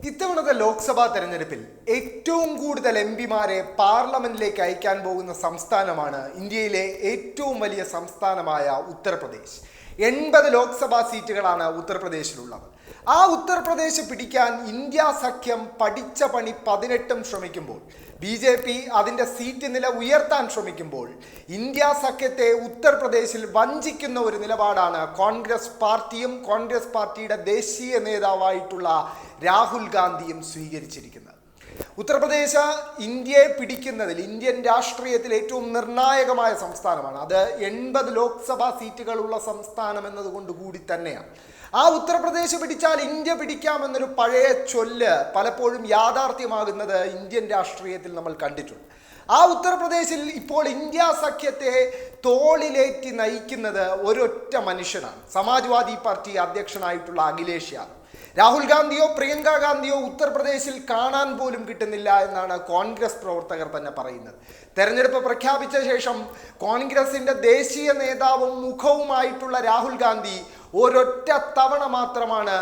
ഇത്തവണത്തെ ലോക്സഭാ തെരഞ്ഞെടുപ്പിൽ ഏറ്റവും കൂടുതൽ എം പിമാരെ പാർലമെന്റിലേക്ക് അയക്കാൻ പോകുന്ന സംസ്ഥാനമാണ് ഇന്ത്യയിലെ ഏറ്റവും വലിയ സംസ്ഥാനമായ ഉത്തർപ്രദേശ്. എൺപത് ലോക്സഭാ സീറ്റുകളാണ് ഉത്തർപ്രദേശിലുള്ളത്. ആ ഉത്തർപ്രദേശ് പിടിക്കാൻ ഇന്ത്യ സഖ്യം പഠിച്ച പണി പതിനെട്ടും ശ്രമിക്കുമ്പോൾ ബി ജെ പി അതിന്റെ സീറ്റ് നില ഉയർത്താൻ ശ്രമിക്കുമ്പോൾ ഇന്ത്യ സഖ്യത്തെ ഉത്തർപ്രദേശിൽ വഞ്ചിക്കുന്ന ഒരു നിലപാടാണ് കോൺഗ്രസ് പാർട്ടിയും കോൺഗ്രസ് പാർട്ടിയുടെ ദേശീയ നേതാവായിട്ടുള്ള രാഹുൽ ഗാന്ധിയും സ്വീകരിച്ചിരിക്കുന്നത്. ഉത്തർപ്രദേശ് ഇന്ത്യയെ പിടിക്കുന്നതിൽ ഇന്ത്യൻ രാഷ്ട്രീയത്തിൽ ഏറ്റവും നിർണായകമായ സംസ്ഥാനമാണ്. അത് എൺപത് ലോക്സഭാ സീറ്റുകളുള്ള സംസ്ഥാനം എന്നതുകൊണ്ട് കൂടി തന്നെയാണ്. ആ ഉത്തർപ്രദേശ് പിടിച്ചാൽ ഇന്ത്യ പിടിക്കാമെന്നൊരു പഴയ ചൊല്ല് പലപ്പോഴും യാഥാർത്ഥ്യമാകുന്നത് ഇന്ത്യൻ രാഷ്ട്രീയത്തിൽ നമ്മൾ കണ്ടിട്ടുണ്ട്. ആ ഉത്തർപ്രദേശിൽ ഇപ്പോൾ ഇന്ത്യ സഖ്യത്തെ തോളിലേറ്റി നയിക്കുന്നത് ഒരൊറ്റ മനുഷ്യനാണ്. സമാജ്വാദി പാർട്ടി അധ്യക്ഷനായിട്ടുള്ള അഖിലേഷ് യാദവ്. രാഹുൽ ഗാന്ധിയോ പ്രിയങ്ക ഗാന്ധിയോ ഉത്തർപ്രദേശിൽ കാണാൻ പോലും കിട്ടുന്നില്ല എന്നാണ് കോൺഗ്രസ് പ്രവർത്തകർ തന്നെ പറയുന്നത്. തെരഞ്ഞെടുപ്പ് പ്രഖ്യാപിച്ച ശേഷം കോൺഗ്രസിന്റെ ദേശീയ നേതാവും മുഖവുമായിട്ടുള്ള രാഹുൽ ഗാന്ധി ഒരൊറ്റ തവണ മാത്രമാണ്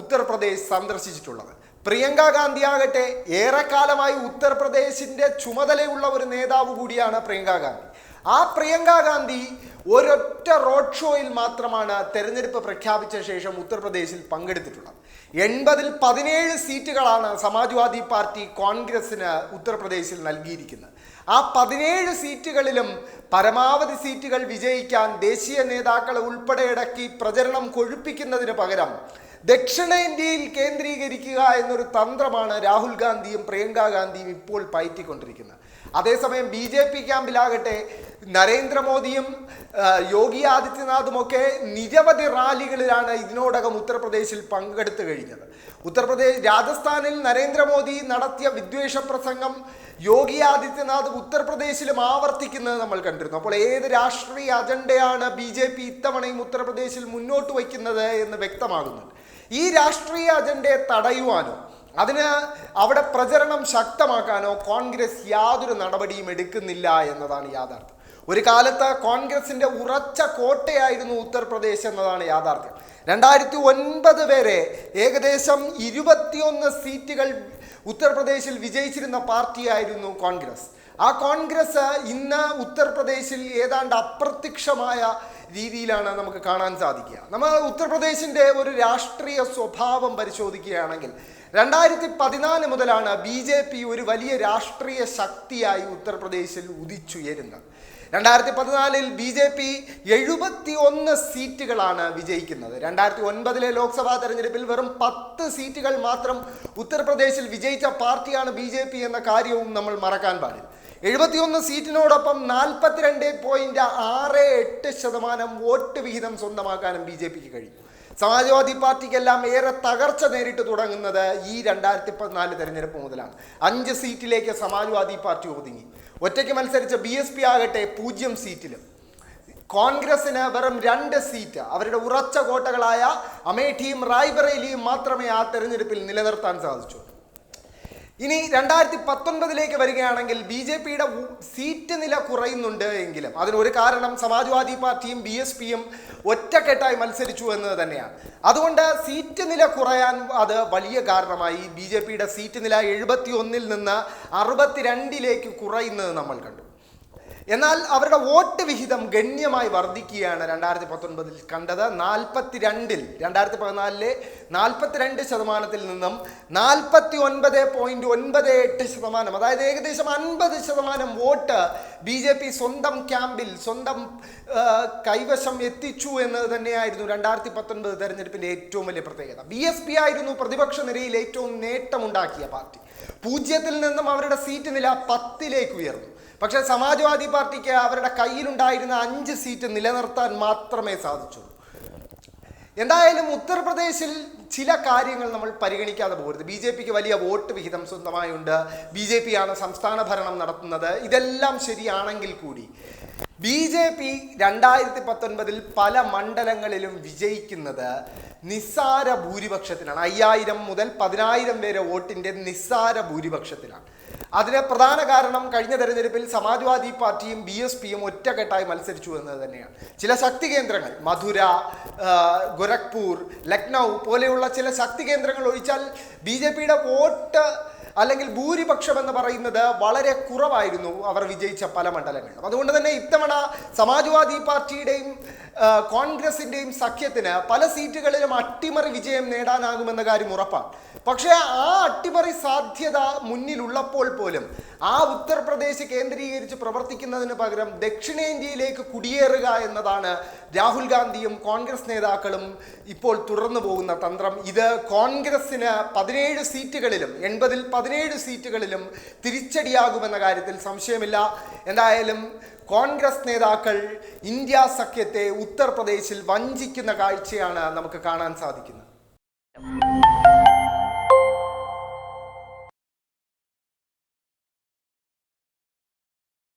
ഉത്തർപ്രദേശ് സന്ദർശിച്ചിട്ടുള്ളത്. പ്രിയങ്ക ഗാന്ധി ആകട്ടെ ഏറെക്കാലമായി ഉത്തർപ്രദേശിന്റെ ചുമതലയുള്ള ഒരു നേതാവ് കൂടിയാണ് പ്രിയങ്ക ഗാന്ധി. ആ പ്രിയങ്ക ഗാന്ധി ഒരൊറ്റ റോഡ് ഷോയിൽ മാത്രമാണ് തെരഞ്ഞെടുപ്പ് പ്രഖ്യാപിച്ച ശേഷം ഉത്തർപ്രദേശിൽ പങ്കെടുത്തിട്ടുള്ളത്. എൺപതിൽ പതിനേഴ് സീറ്റുകളാണ് സമാജ്വാദി പാർട്ടി കോൺഗ്രസിന് ഉത്തർപ്രദേശിൽ നൽകിയിരിക്കുന്നത്. ആ പതിനേഴ് സീറ്റുകളിലും പരമാവധി സീറ്റുകൾ വിജയിക്കാൻ ദേശീയ നേതാക്കളെ ഉൾപ്പെടെ ഇടക്കി പ്രചരണം കൊഴുപ്പിക്കുന്നതിന് പകരം ദക്ഷിണേന്ത്യയിൽ കേന്ദ്രീകരിക്കുക എന്നൊരു തന്ത്രമാണ് രാഹുൽ ഗാന്ധിയും പ്രിയങ്ക ഗാന്ധിയും ഇപ്പോൾ പയറ്റിക്കൊണ്ടിരിക്കുന്നത്. അതേസമയം ബി ജെ പി ക്യാമ്പിലാകട്ടെ നരേന്ദ്രമോദിയും യോഗി ആദിത്യനാഥും ഒക്കെ നിരവധി റാലികളിലാണ് ഇതിനോടകം ഉത്തർപ്രദേശിൽ പങ്കെടുത്തു കഴിഞ്ഞത്. ഉത്തർപ്രദേശ് രാജസ്ഥാനിൽ നരേന്ദ്രമോദി നടത്തിയ വിദ്വേഷ പ്രസംഗം യോഗി ആദിത്യനാഥ് ഉത്തർപ്രദേശിലും ആവർത്തിക്കുന്നത് നമ്മൾ കണ്ടിരുന്നു. അപ്പോൾ ഏത് രാഷ്ട്രീയ അജണ്ടയാണ് ബി ജെ പി ഇത്തവണയും ഉത്തർപ്രദേശിൽ മുന്നോട്ട് വയ്ക്കുന്നത് എന്ന് വ്യക്തമാകുന്നുണ്ട്. ഈ രാഷ്ട്രീയ അജണ്ടയെ തടയുവാനോ അതിന് അവിടെ പ്രചരണം ശക്തമാക്കാനോ കോൺഗ്രസ് യാതൊരു നടപടിയും എടുക്കുന്നില്ല എന്നതാണ് യാഥാർത്ഥ്യം. ഒരു കാലത്ത് കോൺഗ്രസിന്റെ ഉറച്ച കോട്ടയായിരുന്നു ഉത്തർപ്രദേശ് എന്നതാണ് യാഥാർത്ഥ്യം. രണ്ടായിരത്തി ഒൻപത് വരെ ഏകദേശം ഇരുപത്തിയൊന്ന് സീറ്റുകൾ ഉത്തർപ്രദേശിൽ വിജയിച്ചിരുന്ന പാർട്ടിയായിരുന്നു കോൺഗ്രസ്. ആ കോൺഗ്രസ് ഇന്ന് ഉത്തർപ്രദേശിൽ ഏതാണ്ട് അപ്രത്യക്ഷമായ രീതിയിലാണ് നമുക്ക് കാണാൻ സാധിക്കുക. നമ്മൾ ഉത്തർപ്രദേശിന്റെ ഒരു രാഷ്ട്രീയ സ്വഭാവം പരിശോധിക്കുകയാണെങ്കിൽ രണ്ടായിരത്തി പതിനാല് മുതലാണ് ബി ഒരു വലിയ രാഷ്ട്രീയ ശക്തിയായി ഉത്തർപ്രദേശിൽ ഉദിച്ചുയരുന്നത്. രണ്ടായിരത്തി പതിനാലിൽ ബി ജെ പി എഴുപത്തി ഒന്ന് സീറ്റുകളാണ് വിജയിക്കുന്നത്. രണ്ടായിരത്തി ഒൻപതിലെ ലോക്സഭാ തെരഞ്ഞെടുപ്പിൽ വെറും പത്ത് സീറ്റുകൾ മാത്രം ഉത്തർപ്രദേശിൽ വിജയിച്ച പാർട്ടിയാണ് ബി ജെ പി എന്ന കാര്യവും നമ്മൾ മറക്കാൻ പാടില്ല. എഴുപത്തിയൊന്ന് സീറ്റിനോടൊപ്പം നാൽപ്പത്തിരണ്ട് പോയിന്റ് ആറ് എട്ട് ശതമാനം വോട്ട് വിഹിതം സ്വന്തമാക്കാനും ബി ജെ പിക്ക് കഴിയും. സമാജ്വാദി പാർട്ടിക്കെല്ലാം ഏറെ തകർച്ച നേരിട്ട് തുടങ്ങുന്നത് ഈ രണ്ടായിരത്തി പതിനാല് തെരഞ്ഞെടുപ്പ് മുതലാണ്. അഞ്ച് സീറ്റിലേക്ക് സമാജ്വാദി പാർട്ടി ഒതുങ്ങി. ഒറ്റയ്ക്ക് മത്സരിച്ച ബി എസ് പി ആകട്ടെ പൂജ്യം സീറ്റിൽ കോൺഗ്രസിന് വെറും രണ്ട് സീറ്റ്. അവരുടെ ഉറച്ച കോട്ടകളായ അമേഠിയും റായ്ബറേലിയും മാത്രമേ ആ തെരഞ്ഞെടുപ്പിൽ നിലനിർത്താൻ സാധിച്ചു. ഇനി രണ്ടായിരത്തി പത്തൊൻപതിലേക്ക് വരികയാണെങ്കിൽ ബി ജെ പിയുടെ സീറ്റ് നില കുറയുന്നുണ്ട് എങ്കിലും. അതിനൊരു കാരണം സമാജ്വാദി പാർട്ടിയും ബി എസ് പിയും ഒറ്റക്കെട്ടായി മത്സരിച്ചു എന്നത് തന്നെയാണ്. അതുകൊണ്ട് സീറ്റ് നില കുറയാൻ അത് വലിയ കാരണമായി. ബി ജെ പിയുടെ സീറ്റ് നില എഴുപത്തി ഒന്നിൽ നിന്ന് അറുപത്തിരണ്ടിലേക്ക് കുറയുന്നത് നമ്മൾ കണ്ടു. എന്നാൽ അവരുടെ വോട്ട് വിഹിതം ഗണ്യമായി വർദ്ധിക്കുകയാണ് രണ്ടായിരത്തി പത്തൊൻപതിൽ കണ്ടത്. നാൽപ്പത്തി രണ്ടിൽ രണ്ടായിരത്തി പതിനാലിലെ നാൽപ്പത്തിരണ്ട് ശതമാനത്തിൽ നിന്നും നാൽപ്പത്തി ഒൻപത് പോയിന്റ് ഒൻപത് എട്ട് ശതമാനം അതായത് ഏകദേശം അൻപത് ശതമാനം വോട്ട് ബി ജെ പി സ്വന്തം ക്യാമ്പിൽ സ്വന്തം കൈവശം എത്തിച്ചു എന്നത് തന്നെയായിരുന്നു രണ്ടായിരത്തി പത്തൊൻപത് തെരഞ്ഞെടുപ്പിന്റെ ഏറ്റവും വലിയ പ്രത്യേകത. ബി എസ് പി ആയിരുന്നു പ്രതിപക്ഷ നിരയിൽ ഏറ്റവും നേട്ടമുണ്ടാക്കിയ പാർട്ടി. പൂജ്യത്തിൽ നിന്നും അവരുടെ സീറ്റ് നില പത്തിലേക്ക് ഉയർന്നു. പക്ഷേ സമാജ്വാദി പാർട്ടിക്ക് അവരുടെ കയ്യിലുണ്ടായിരുന്ന അഞ്ച് സീറ്റ് നിലനിർത്താൻ മാത്രമേ സാധിച്ചുള്ളൂ. എന്തായാലും ഉത്തർപ്രദേശിൽ ചില കാര്യങ്ങൾ നമ്മൾ പരിഗണിക്കാതെ പോകരുത്. ബി ജെ പിക്ക് വലിയ വോട്ട് വിഹിതം സ്വന്തമായുണ്ട്. ബി ജെ പി ആണ് സംസ്ഥാന ഭരണം നടത്തുന്നത്. ഇതെല്ലാം ശരിയാണെങ്കിൽ കൂടി ബി ജെ പി രണ്ടായിരത്തി പത്തൊൻപതിൽ പല മണ്ഡലങ്ങളിലും വിജയിക്കുന്നത് നിസ്സാര ഭൂരിപക്ഷത്തിലാണ്. അയ്യായിരം മുതൽ പതിനായിരം വരെ വോട്ടിന്റെ നിസ്സാര ഭൂരിപക്ഷത്തിലാണ്. അതിന് പ്രധാന കാരണം കഴിഞ്ഞ തെരഞ്ഞെടുപ്പിൽ സമാജ്വാദി പാർട്ടിയും ബി എസ് പിയും ഒറ്റക്കെട്ടായി മത്സരിച്ചു എന്നത് തന്നെയാണ്. ചില ശക്തി കേന്ദ്രങ്ങൾ മധുര ഗോരഖ്പൂർ ലക്നൗ പോലെയുള്ള ചില ശക്തി കേന്ദ്രങ്ങൾ ഒഴിച്ചാൽ ബി ജെ പിയുടെ വോട്ട് അല്ലെങ്കിൽ ഭൂരിപക്ഷം എന്ന് പറയുന്നത് വളരെ കുറവായിരുന്നു അവർ വിജയിച്ച പല മണ്ഡലങ്ങളിലും. അതുകൊണ്ട് തന്നെ ഇത്തവണ സമാജ്വാദി പാർട്ടിയുടെയും കോൺഗ്രസിന്റെയും സഖ്യത്തിന് പല സീറ്റുകളിലും അട്ടിമറി വിജയം നേടാനാകുമെന്ന കാര്യം ഉറപ്പാണ്. പക്ഷേ ആ അട്ടിമറി സാധ്യത മുന്നിലുള്ളപ്പോൾ പോലും ആ ഉത്തർപ്രദേശ് കേന്ദ്രീകരിച്ച് പ്രവർത്തിക്കുന്നതിന് പകരം ദക്ഷിണേന്ത്യയിലേക്ക് കുടിയേറുക എന്നതാണ് രാഹുൽ ഗാന്ധിയും കോൺഗ്രസ് നേതാക്കളും ഇപ്പോൾ തുടർന്നു പോകുന്ന തന്ത്രം. ഇത് കോൺഗ്രസിന് പതിനേഴ് സീറ്റുകളിലും എൺപതിൽ പതിനേഴ് സീറ്റുകളിലും തിരിച്ചടിയാകുമെന്ന കാര്യത്തിൽ സംശയമില്ല. എന്തായാലും കോൺഗ്രസ് നേതാക്കൾ ഇന്ത്യ സഖ്യത്തെ ഉത്തർപ്രദേശിൽ വഞ്ചിക്കുന്ന കാഴ്ചയാണ് നമുക്ക് കാണാൻ സാധിക്കുന്നത്.